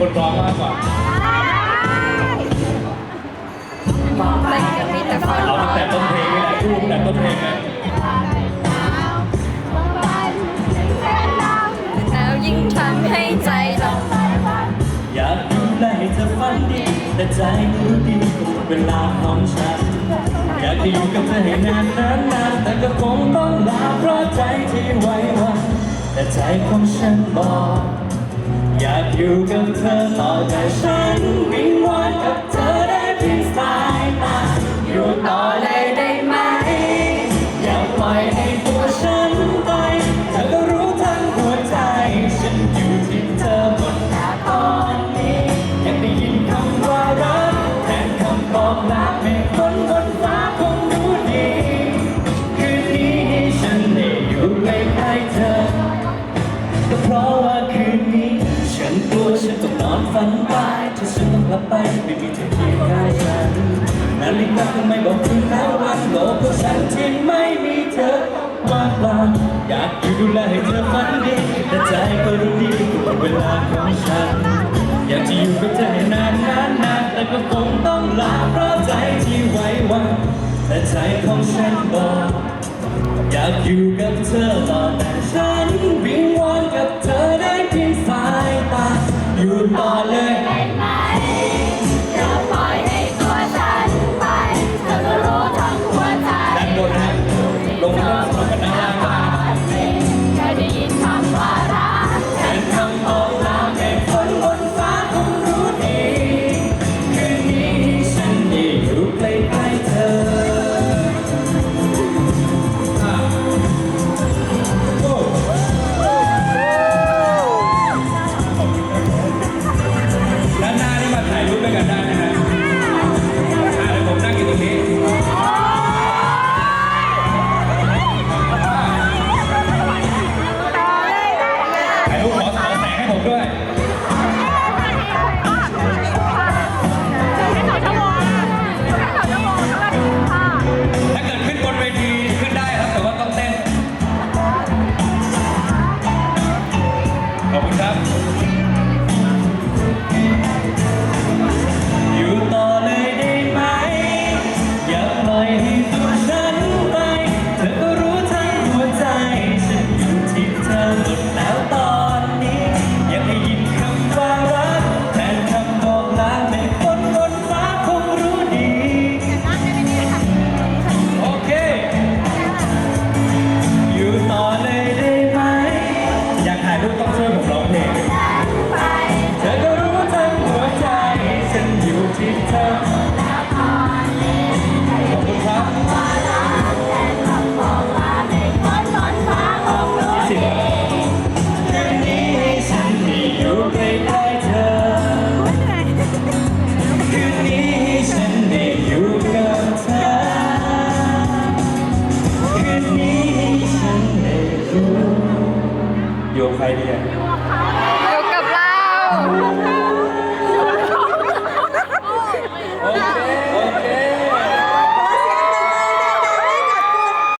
คนร้องมากกว่าบอกไปก็มีแต่คนเอาตั้งแต่ต้นเพลงนี่แหละพูดแต่ต้นเพลงเลยแล้วยิ่งทำให้ใจเราอยากดูแลให้เธอฝันดี แต่ใจไม่รู้ดีกับเวลาของฉัน อยากจะอยู่กับเธอให้นานนานนานแต่ก็คงต้องลาเพราะใจที่ไว้วันแต่ใจของฉันบอก อยากอยู่กับเธอต่อแต่ฉันวิ นกลัวฉันต้องนอนฝันไปถ้าฉันต้องกลับไปไม่มีเธอเคียงข้างฉันนาฬิกาก็ไม่บอกถึงแล้ววันโลกของฉันที่ไม่มีเธอว่างเปล่าอยากอยู่ดูแลให้เธอฝันดีแต่ใจก็รู้ดีว่าเวลาของฉัน อยากจะอยู่กับเธอให้นานนานนานแต่ก็คงต้องลาเพราะใจที่ไว้วันแต่ใจของฉันบอกอยากอยู่กับเธอต่อแต่ฉัน ต่อเลยอย่ อบ นนี้ให้ฉันได้อยู่กับเธอคืนนี้ให้ฉันได้รู้โยใครดีอะอยู่กับเรา